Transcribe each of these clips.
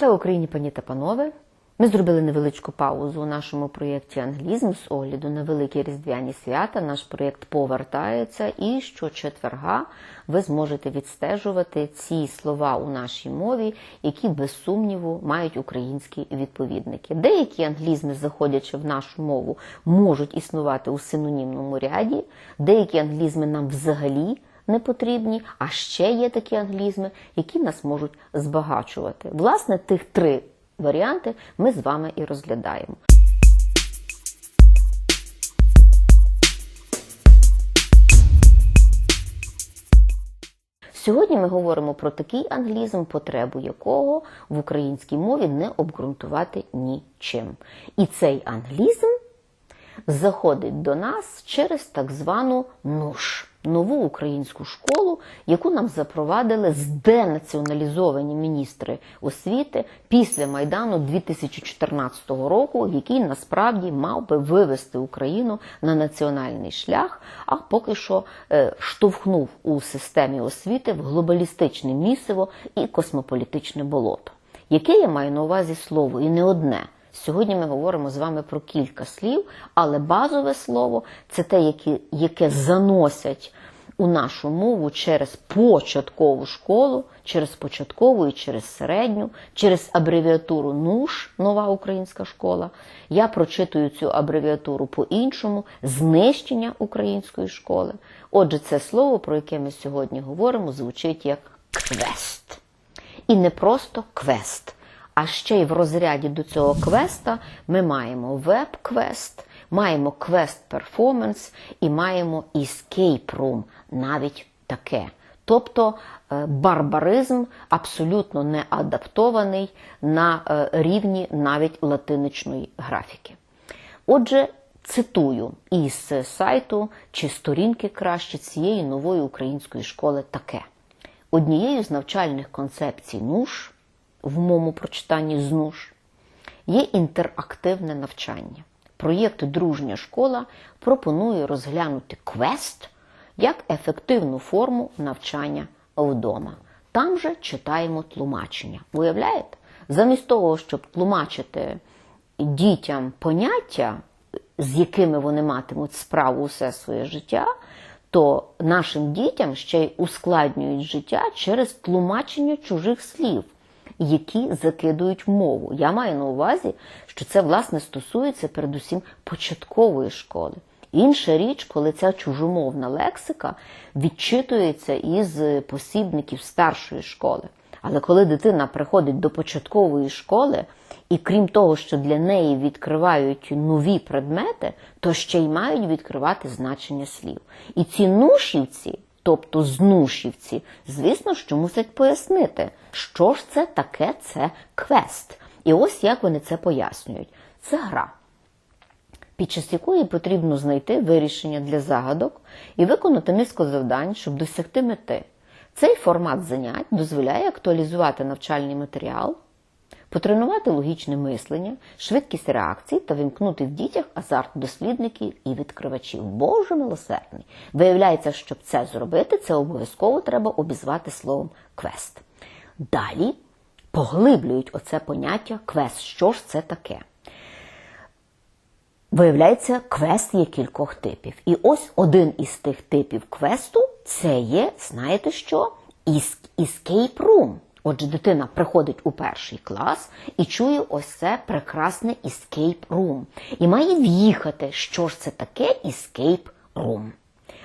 Слава Україні, пані та панове! Ми зробили невеличку паузу у нашому проєкті Англізм з огляду на великі різдвяні свята. Наш проєкт повертається, і щочетверга ви зможете відстежувати ці слова у нашій мові, які без сумніву мають українські відповідники. Деякі англізми, заходячи в нашу мову, можуть існувати у синонімному ряді, деякі англізми нам взагалі не потрібні, а ще є такі англізми, які нас можуть збагачувати. Власне, тих три варіанти ми з вами і розглядаємо. Сьогодні ми говоримо про такий англізм, потребу якого в українській мові не обґрунтувати нічим. І цей англізм заходить до нас через так звану НУШ нову українську школу, яку нам запровадили зденаціоналізовані міністри освіти після Майдану 2014 року, який насправді мав би вивести Україну на національний шлях, а поки що е, штовхнув у системі освіти в глобалістичне місиво і космополітичне болото. Яке я маю на увазі слово, і не одне. Сьогодні ми говоримо з вами про кілька слів, але базове слово це те, яке, заносять у нашу мову через початкову школу, через початкову і через середню, через абревіатуру НУШ, нова українська школа. Я прочитую цю абревіатуру по-іншому знищення української школи. Отже, це слово, про яке ми сьогодні говоримо, звучить як квест. І не просто квест. А ще й в розряді до цього квеста ми маємо веб-квест, маємо квест-перформанс і маємо escape room, навіть таке. Тобто е, барбаризм абсолютно не адаптований на е, рівні навіть латиничної графіки. Отже, цитую із сайту чи сторінки краще цієї нової української школи таке. Однією з навчальних концепцій НУШ в моєму прочитанні ЗНУШ, є інтерактивне навчання. Проєкт Дружня школа пропонує розглянути квест як ефективну форму навчання вдома. Там же читаємо тлумачення. Уявляєте? Замість того, щоб тлумачити дітям поняття, з якими вони матимуть справу усе своє життя, то нашим дітям ще й ускладнюють життя через тлумачення чужих слів які закидують мову. Я маю на увазі, що це власне стосується передусім початкової школи. Інша річ, коли ця чужомовна лексика відчитується із посібників старшої школи. Але коли дитина приходить до початкової школи, і крім того, що для неї відкривають нові предмети, то ще й мають відкривати значення слів. І ці нушівці тобто знушівці, звісно, що мусять пояснити, що ж це таке це квест. І ось як вони це пояснюють. Це гра, під час якої потрібно знайти вирішення для загадок і виконати низку завдань, щоб досягти мети. Цей формат занять дозволяє актуалізувати навчальний матеріал потренувати логічне мислення, швидкість реакцій та вимкнути в дітях азарт дослідників і відкривачів. Боже милосердний! Виявляється, щоб це зробити, це обов'язково треба обізвати словом квест. Далі поглиблюють оце поняття квест. Що ж це таке? Виявляється, квест є кількох типів. І ось один із тих типів квесту це є, знаєте що? Escape room. Отже, дитина приходить у перший клас і чує ось це прекрасне escape room. І має в'їхати, що ж це таке escape room.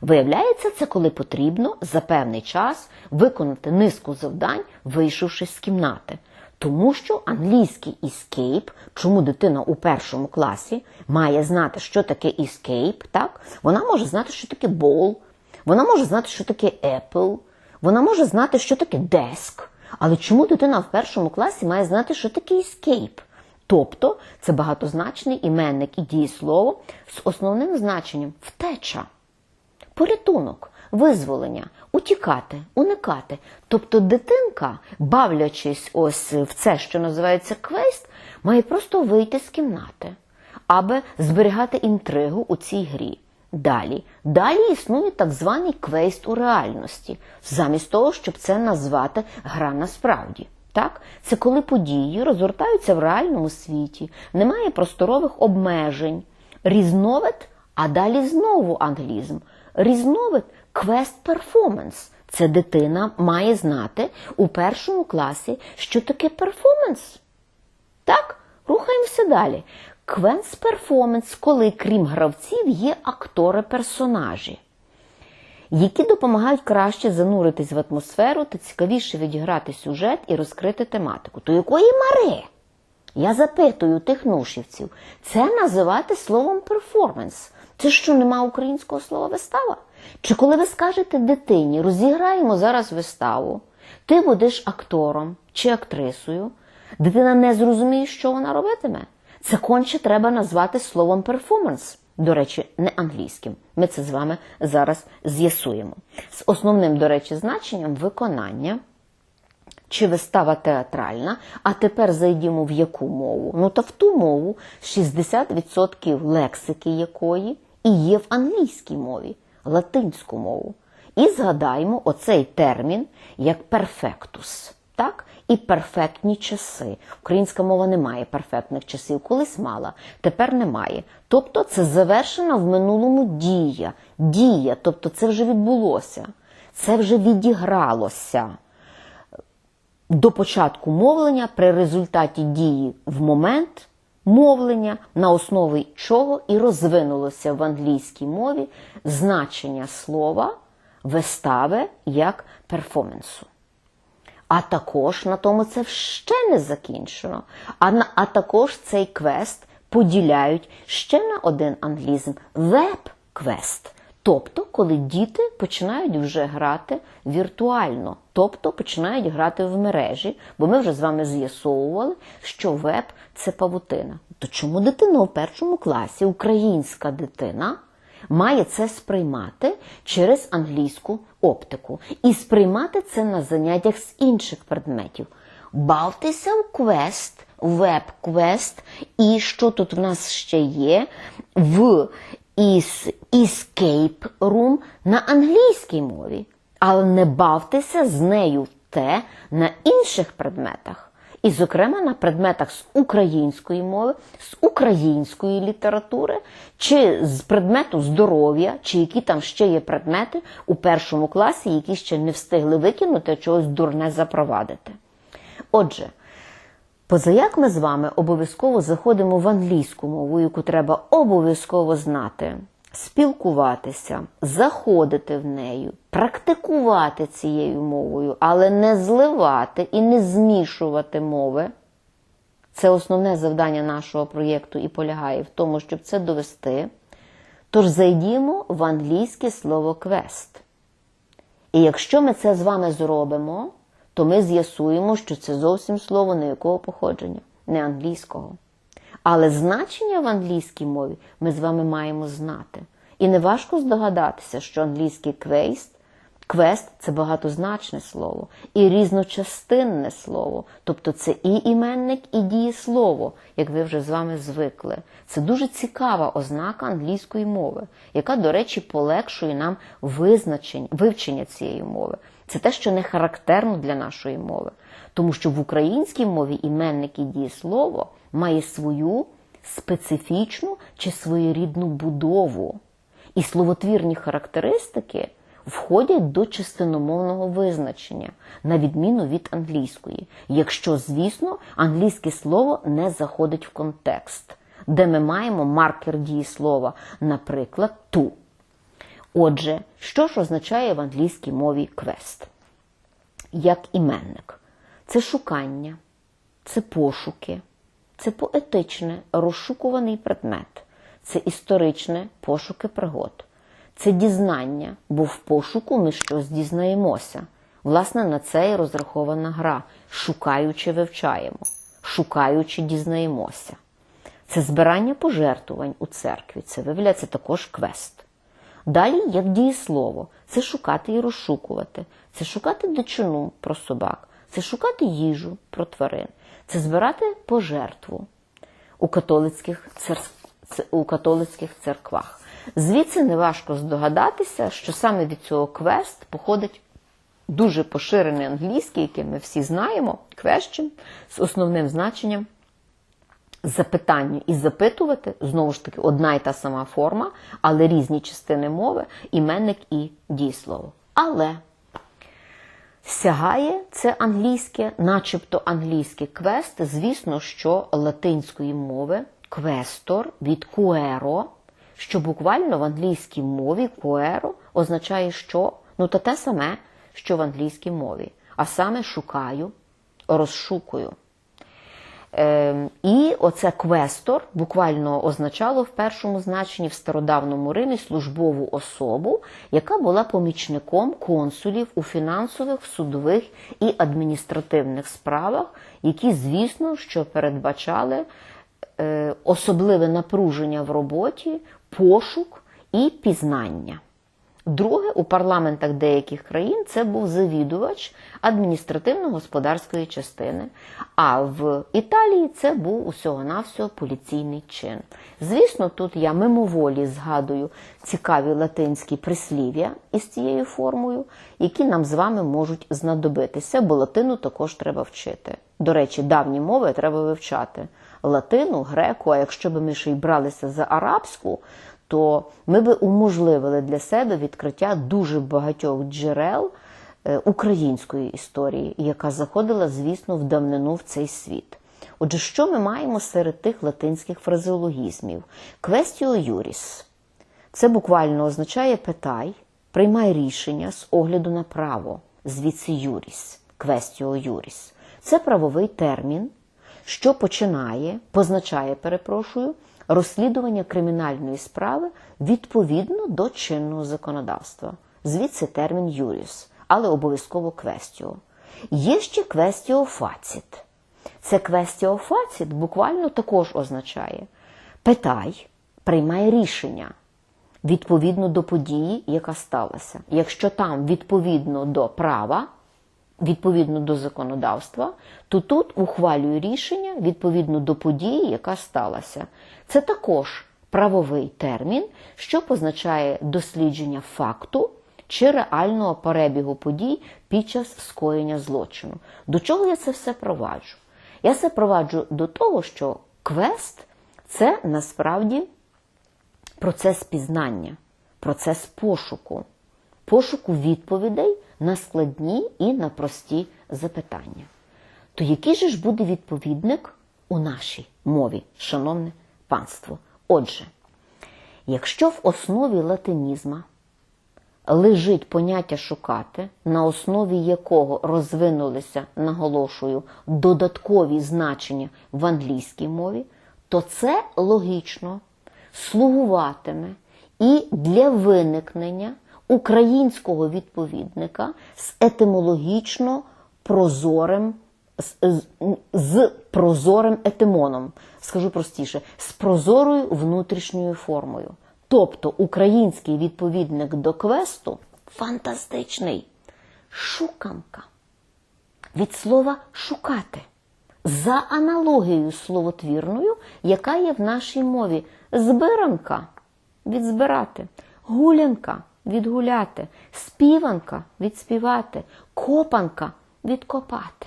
Виявляється, це коли потрібно за певний час виконати низку завдань, вийшовши з кімнати. Тому що англійський escape, чому дитина у першому класі має знати, що таке escape, так? Вона може знати, що таке ball, вона може знати, що таке apple, вона може знати, що таке desk. Але чому дитина в першому класі має знати, що таке escape? Тобто це багатозначний іменник і дієслово з основним значенням втеча, порятунок, визволення, утікати, уникати. Тобто дитинка, бавлячись ось в це, що називається квест, має просто вийти з кімнати, аби зберігати інтригу у цій грі. Далі Далі існує так званий квест у реальності, замість того, щоб це назвати гра насправді. Так? Це коли події розгортаються в реальному світі, немає просторових обмежень. Різновид, а далі знову англізм. Різновид квест перформанс. Це дитина має знати у першому класі, що таке перформанс. Так, рухаємося далі. Квенс перформанс, коли крім гравців є актори-персонажі, які допомагають краще зануритись в атмосферу та цікавіше відіграти сюжет і розкрити тематику. То якої мари? Я запитую тих нушівців, це називати словом перформанс. Це що нема українського слова вистава? Чи коли ви скажете дитині, розіграємо зараз виставу, ти будеш актором чи актрисою, дитина не зрозуміє, що вона робитиме. Це конче треба назвати словом перформанс. До речі, не англійським. Ми це з вами зараз з'ясуємо. З основним, до речі, значенням виконання чи вистава театральна, а тепер зайдімо в яку мову? Ну та в ту мову, 60% лексики якої і є в англійській мові, латинську мову. І згадаємо оцей термін як перфектус. Так? І перфектні часи. Українська мова не має перфектних часів, колись мала, тепер немає. Тобто це завершена в минулому дія. Дія, тобто це вже відбулося, це вже відігралося до початку мовлення при результаті дії в момент мовлення, на основі чого і розвинулося в англійській мові значення слова вистави як перформансу. А також на тому це ще не закінчено. А, на, а також цей квест поділяють ще на один англізм веб-квест. Тобто, коли діти починають вже грати віртуально, тобто починають грати в мережі, бо ми вже з вами з'ясовували, що веб це павутина. То чому дитина у першому класі, українська дитина, має це сприймати через англійську оптику і сприймати це на заняттях з інших предметів? Бавтеся в квест, веб-квест, і що тут в нас ще є? В escape room на англійській мові, але не бавтеся з нею в те на інших предметах. І, зокрема, на предметах з української мови, з української літератури, чи з предмету здоров'я, чи які там ще є предмети у першому класі, які ще не встигли викинути, а чогось дурне запровадити. Отже, Позаяк ми з вами обов'язково заходимо в англійську мову, яку треба обов'язково знати, спілкуватися, заходити в нею, практикувати цією мовою, але не зливати і не змішувати мови. Це основне завдання нашого проєкту і полягає в тому, щоб це довести. Тож зайдімо в англійське слово квест. І якщо ми це з вами зробимо, то ми з'ясуємо, що це зовсім слово не якого походження, не англійського. Але значення в англійській мові ми з вами маємо знати. І не важко здогадатися, що англійський квест, квест це багатозначне слово і різночастинне слово. Тобто це і іменник, і дієслово, як ви вже з вами звикли. Це дуже цікава ознака англійської мови, яка, до речі, полегшує нам визначення, вивчення цієї мови. Це те, що не характерно для нашої мови. Тому що в українській мові іменник і дієслово має свою специфічну чи своєрідну будову. І словотвірні характеристики входять до частиномовного визначення, на відміну від англійської, якщо, звісно, англійське слово не заходить в контекст, де ми маємо маркер дієслова, наприклад, ту. Отже, що ж означає в англійській мові квест? Як іменник? Це шукання, це пошуки, це поетичне, розшукуваний предмет, це історичне пошуки пригод, це дізнання, бо в пошуку ми щось дізнаємося. Власне, на це і розрахована гра, шукаючи вивчаємо, шукаючи дізнаємося. Це збирання пожертвувань у церкві, це виявляється також квест. Далі, як дієслово, це шукати і розшукувати, це шукати дичину про собак, це шукати їжу про тварин, це збирати пожертву у католицьких, цер... у католицьких церквах. Звідси неважко здогадатися, що саме від цього квест походить дуже поширений англійський, який ми всі знаємо, question, з основним значенням запитання і запитувати, знову ж таки, одна й та сама форма, але різні частини мови, іменник і дієслово. Але сягає це англійське, начебто англійське квест, звісно, що латинської мови квестор від куеро, що буквально в англійській мові куеро означає що? Ну, то те саме, що в англійській мові. А саме шукаю, розшукую. Ем, І оце квестор буквально означало в першому значенні в стародавньому Римі службову особу, яка була помічником консулів у фінансових, судових і адміністративних справах, які, звісно, що передбачали е, особливе напруження в роботі, пошук і пізнання. Друге, у парламентах деяких країн це був завідувач адміністративно-господарської частини, а в Італії це був усього-навсього поліційний чин. Звісно, тут я мимоволі згадую цікаві латинські прислів'я із цією формою, які нам з вами можуть знадобитися, бо латину також треба вчити. До речі, давні мови треба вивчати. Латину, греку, а якщо б ми ще й бралися за арабську, то ми би уможливили для себе відкриття дуже багатьох джерел е, української історії, яка заходила, звісно, в давнину в цей світ. Отже, що ми маємо серед тих латинських фразеологізмів? Квестіо юріс. Це буквально означає питай, приймай рішення з огляду на право, звідси юріс, квестіо юріс. Це правовий термін, що починає, позначає, перепрошую, розслідування кримінальної справи відповідно до чинного законодавства. Звідси термін юріс, але обов'язково квестіо. Є ще квестіо фацит. Це квестіо фацит буквально також означає питай, приймай рішення відповідно до події, яка сталася. Якщо там відповідно до права, відповідно до законодавства, то тут ухвалюю рішення відповідно до події, яка сталася. Це також правовий термін, що позначає дослідження факту чи реального перебігу подій під час скоєння злочину. До чого я це все проваджу? Я це проваджу до того, що квест це насправді процес пізнання, процес пошуку, пошуку відповідей на складні і на прості запитання. То який же ж буде відповідник у нашій мові, шановне панство? Отже, якщо в основі латинізма лежить поняття шукати, на основі якого розвинулися, наголошую, додаткові значення в англійській мові, то це логічно слугуватиме і для виникнення українського відповідника з етимологічно прозорим, з, з, прозорим етимоном, скажу простіше, з прозорою внутрішньою формою. Тобто український відповідник до квесту фантастичний. Шуканка. Від слова шукати. За аналогією словотвірною, яка є в нашій мові збиранка від збирати, гулянка відгуляти, співанка відспівати, копанка відкопати.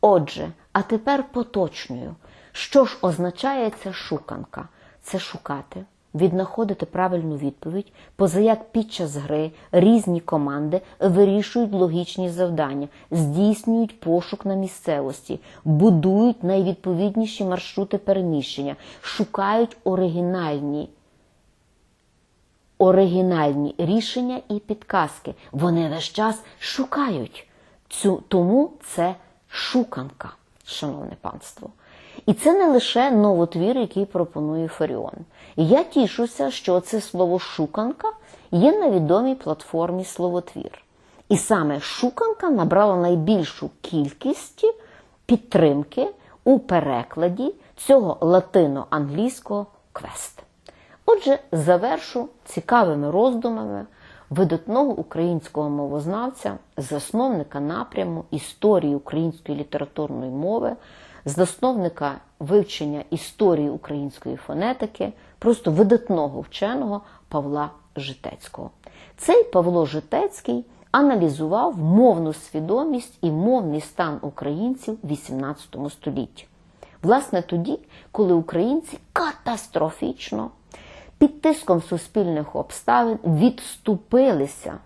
Отже, а тепер поточною. Що ж означає ця шуканка? Це шукати, віднаходити правильну відповідь, позаяк під час гри різні команди вирішують логічні завдання, здійснюють пошук на місцевості, будують найвідповідніші маршрути переміщення, шукають оригінальні оригінальні рішення і підказки. Вони весь час шукають. Цю, Тому це шуканка, шановне панство. І це не лише новотвір, який пропонує Фаріон. Я тішуся, що це слово шуканка є на відомій платформі Словотвір. І саме шуканка набрала найбільшу кількість підтримки у перекладі цього латино-англійського квест. Отже, завершу цікавими роздумами видатного українського мовознавця, засновника напряму історії української літературної мови, засновника вивчення історії української фонетики, просто видатного вченого Павла Житецького. Цей Павло Житецький аналізував мовну свідомість і мовний стан українців XVIII столітті. Власне, тоді, коли українці катастрофічно під тиском суспільних обставин відступилися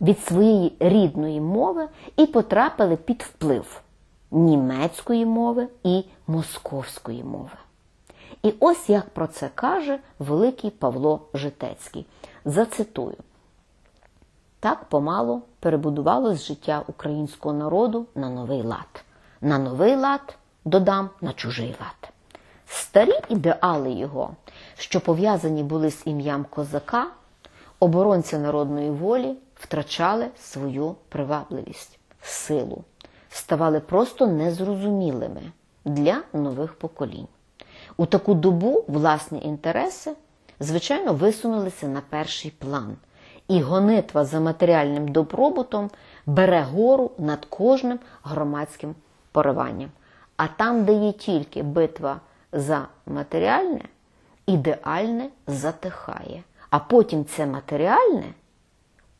від своєї рідної мови і потрапили під вплив німецької мови і московської мови. І ось як про це каже великий Павло Житецький. Зацитую. Так помало перебудувалось життя українського народу на новий лад. На новий лад додам на чужий лад. Старі ідеали його, що пов'язані були з ім'ям козака, оборонця народної волі, втрачали свою привабливість, силу, ставали просто незрозумілими для нових поколінь. У таку добу власні інтереси, звичайно, висунулися на перший план, і гонитва за матеріальним добробутом бере гору над кожним громадським пориванням. А там, де є тільки битва за матеріальне, ідеальне затихає. А потім це матеріальне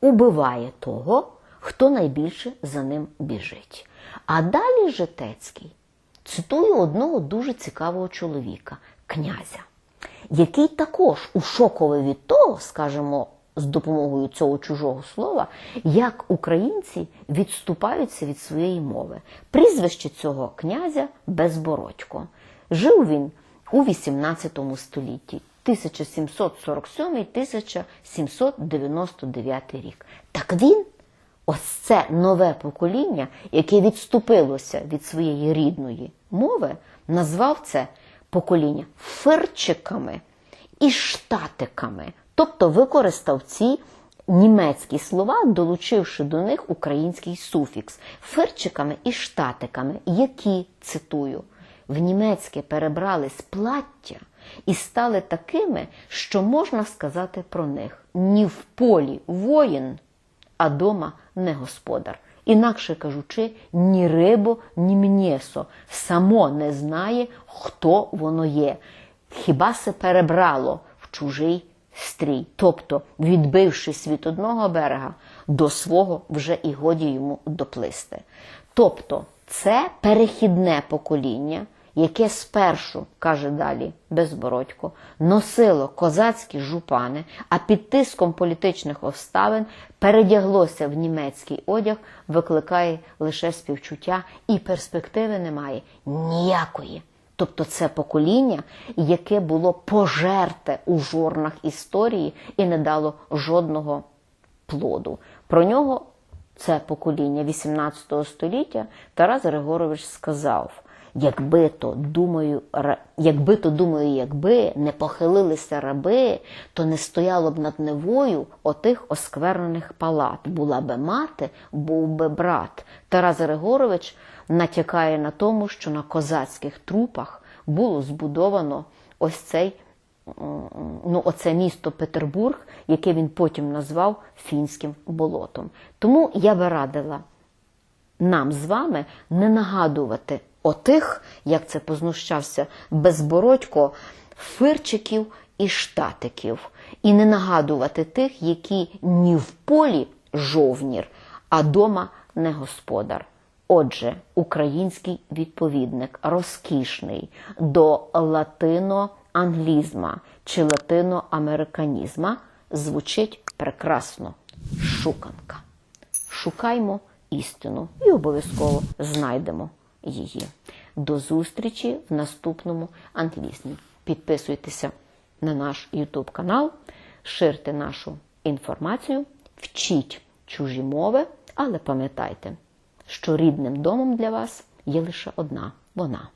убиває того, хто найбільше за ним біжить. А далі Житецький цитую одного дуже цікавого чоловіка, князя, який також ушоковий від того, скажімо, з допомогою цього чужого слова, як українці відступаються від своєї мови. Прізвище цього князя Безбородько. Жив він у XVIII столітті. 1747-1799 рік. Так він, ось це нове покоління, яке відступилося від своєї рідної мови, назвав це покоління фирчиками і штатиками, тобто використав ці німецькі слова, долучивши до них український суфікс фирчиками і штатиками, які цитую. В німецьке перебрались плаття і стали такими, що можна сказати про них ні в полі воїн, а дома не господар. Інакше кажучи, ні рибо, ні м'єсо само не знає, хто воно є. Хіба се перебрало в чужий стрій, тобто, відбившись від одного берега до свого вже і годі йому доплисти. Тобто, це перехідне покоління яке спершу, каже далі Безбородько, носило козацькі жупани, а під тиском політичних обставин передяглося в німецький одяг, викликає лише співчуття і перспективи немає ніякої. Тобто це покоління, яке було пожерте у жорнах історії і не дало жодного плоду. Про нього це покоління 18 століття Тарас Григорович сказав. Якби то думаю, якби то думаю, якби не похилилися раби, то не стояло б над невою отих осквернених палат. Була би мати, був би брат. Тарас Григорович натякає на тому, що на козацьких трупах було збудовано ось цей ну, оце місто Петербург, яке він потім назвав фінським болотом. Тому я би радила нам з вами не нагадувати отих, як це познущався безбородько, фирчиків і штатиків, і не нагадувати тих, які ні в полі жовнір, а дома не господар. Отже, український відповідник розкішний до латиноанглізма чи латиноамериканізма звучить прекрасно шуканка. Шукаймо істину і обов'язково знайдемо її. До зустрічі в наступному англізмі. Підписуйтеся на наш YouTube канал, ширте нашу інформацію, вчіть чужі мови, але пам'ятайте, що рідним домом для вас є лише одна вона.